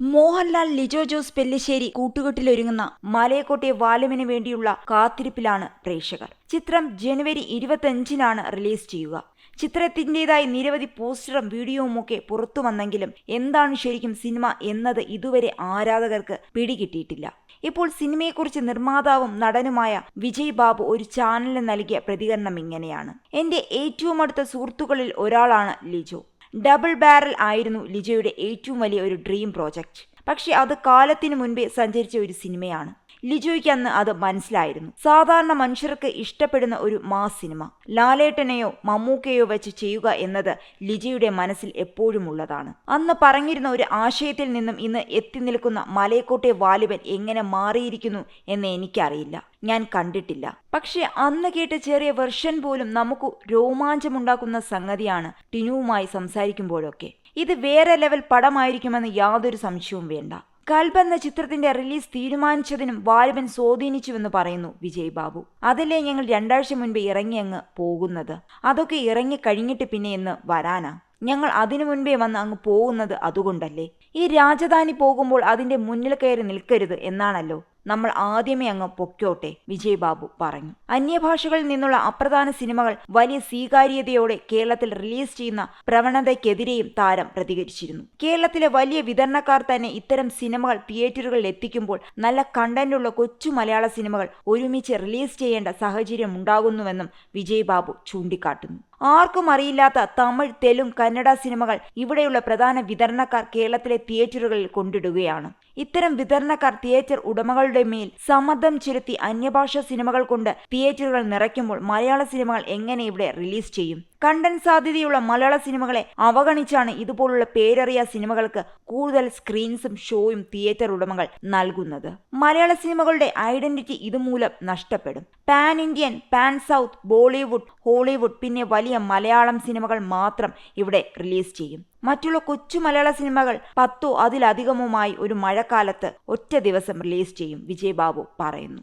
മോഹൻലാൽ ലിജോ ജോസ് പെല്ലിശ്ശേരി കൂട്ടുകെട്ടിലൊരുങ്ങുന്ന മലയക്കോട്ടെ വാലുവിന് വേണ്ടിയുള്ള കാത്തിരിപ്പിലാണ് പ്രേക്ഷകർ. ചിത്രം ജനുവരി ഇരുപത്തിയഞ്ചിനാണ് റിലീസ് ചെയ്യുക. ചിത്രത്തിന്റെതായി നിരവധി പോസ്റ്ററും വീഡിയോവുമൊക്കെ പുറത്തു വന്നെങ്കിലും എന്താണ് ശരിക്കും സിനിമ എന്നത് ഇതുവരെ ആരാധകർക്ക് പിടികിട്ടിയിട്ടില്ല. ഇപ്പോൾ സിനിമയെക്കുറിച്ച് നിർമ്മാതാവും നടനുമായ വിജയ് ബാബു ഒരു ചാനലിന് നൽകിയ പ്രതികരണം ഇങ്ങനെയാണ്. എന്റെ ഏറ്റവും അടുത്ത സുഹൃത്തുക്കളിൽ ഒരാളാണ് ലിജോ. ഡബിൾ ബാരൽ ആയിരുന്നു ലിജയുടെ ഏറ്റവും വലിയ ഒരു ഡ്രീം പ്രോജക്റ്റ് പക്ഷേ അത് കാലത്തിന് മുൻപേ സഞ്ചരിച്ച ഒരു സിനിമയാണ്. ലിജോയ്ക്ക് അന്ന് അത് മനസ്സിലായിരുന്നു. സാധാരണ മനുഷ്യർക്ക് ഇഷ്ടപ്പെടുന്ന ഒരു മാസ് സിനിമ. ലാലേട്ടനെയോ മമ്മൂക്കയോ വെച്ച് ചെയ്യുക എന്നത് ലിജയുടെ മനസ്സിൽ എപ്പോഴും ഉള്ളതാണ്. അന്ന് പറഞ്ഞിരുന്ന ഒരു ആശയത്തിൽ നിന്നും ഇന്ന് എത്തി നിൽക്കുന്ന മലയക്കോട്ടെ വാലിബൻ എങ്ങനെ മാറിയിരിക്കുന്നു എന്ന് എനിക്കറിയില്ല. ഞാൻ കണ്ടിട്ടില്ല. പക്ഷെ അന്ന് കേട്ട ചെറിയ വെർഷൻ പോലും നമുക്ക് രോമാഞ്ചമുണ്ടാക്കുന്ന സംഗതിയാണ് ടിനുവുമായി സംസാരിക്കുമ്പോഴൊക്കെ. ഇത് വേറെ ലെവൽ പടമായിരിക്കുമെന്ന് യാതൊരു സംശയവും വേണ്ട. കൽബ് എന്ന ചിത്രത്തിന്റെ റിലീസ് തീരുമാനിച്ചതിനും വാലിബൻ സ്വാധീനിച്ചുവെന്ന് പറയുന്നു വിജയ് ബാബു അതല്ലേ ഞങ്ങൾ രണ്ടാഴ്ച മുൻപ് ഇറങ്ങി അങ്ങ് പോകുന്നത്. അതൊക്കെ ഇറങ്ങി കഴിഞ്ഞിട്ട് പിന്നെ എന്ന് വരാനാ. ഞങ്ങൾ അതിനു മുൻപേ വന്ന് അങ്ങ് പോകുന്നത് അതുകൊണ്ടല്ലേ. ഈ രാജധാനി പോകുമ്പോൾ അതിന്റെ മുന്നിൽ കയറി നിൽക്കരുത് എന്നാണല്ലോ നമ്മൾ ആദ്യമേ അങ്ങ് പൊക്കോട്ടെ വിജയ് ബാബു പറഞ്ഞു. അന്യഭാഷകളിൽ നിന്നുള്ള അപ്രധാന സിനിമകൾ വലിയ സ്വീകാര്യതയോടെ കേരളത്തിൽ റിലീസ് ചെയ്യുന്ന പ്രവണതയ്ക്കെതിരെയും താരം പ്രതികരിച്ചിരുന്നു. കേരളത്തിലെ വലിയ വിതരണക്കാർ തന്നെ ഇത്തരം സിനിമകൾ തിയേറ്ററുകളിൽ എത്തിക്കുമ്പോൾ നല്ല കണ്ടന്റുള്ള കൊച്ചു മലയാള സിനിമകൾ ഒരുമിച്ച് റിലീസ് ചെയ്യേണ്ട സാഹചര്യം ഉണ്ടാകുന്നുവെന്നും വിജയ് ബാബു ചൂണ്ടിക്കാട്ടുന്നു. ആർക്കും അറിയില്ലാത്ത തമിഴ് തെലുങ്ക് കന്നഡ സിനിമകൾ ഇവിടെയുള്ള പ്രധാന വിതരണക്കാർ കേരളത്തിലെ തിയേറ്ററുകളിൽ കൊണ്ടിടുകയാണ്. ഇത്തരം വിതരണക്കാർ തിയേറ്റർ ഉടമകളുടെ മേൽ സമ്മർദ്ദം ചെലുത്തി അന്യഭാഷാ സിനിമകൾ കൊണ്ട് തിയേറ്ററുകൾ നിറയ്ക്കുമ്പോൾ മലയാള സിനിമകൾ എങ്ങനെ ഇവിടെ റിലീസ് ചെയ്യും? കണ്ടന്റ് സാധ്യതയുള്ള മലയാള സിനിമകളെ അവഗണിച്ചാണ് ഇതുപോലുള്ള പേരറിയ സിനിമകൾക്ക് കൂടുതൽ സ്ക്രീൻസും ഷോയും തിയേറ്റർ ഉടമകൾ നൽകുന്നത്. മലയാള സിനിമകളുടെ ഐഡന്റിറ്റി ഇതുമൂലം നഷ്ടപ്പെടും. Pan Indian pan south Bollywood Hollywood പിന്നെ വലിയ മലയാളം സിനിമകൾ മാത്രം ഇവിടെ റിലീസ് ചെയ്യും. മറ്റുള്ള കൊച്ചു മലയാള സിനിമകൾ പത്തോ അതിലധികമുമായി ഒരു മഴക്കാലത്ത് ഒറ്റ ദിവസം റിലീസ് ചെയ്യും വിജയ് ബാബു പറയുന്നു.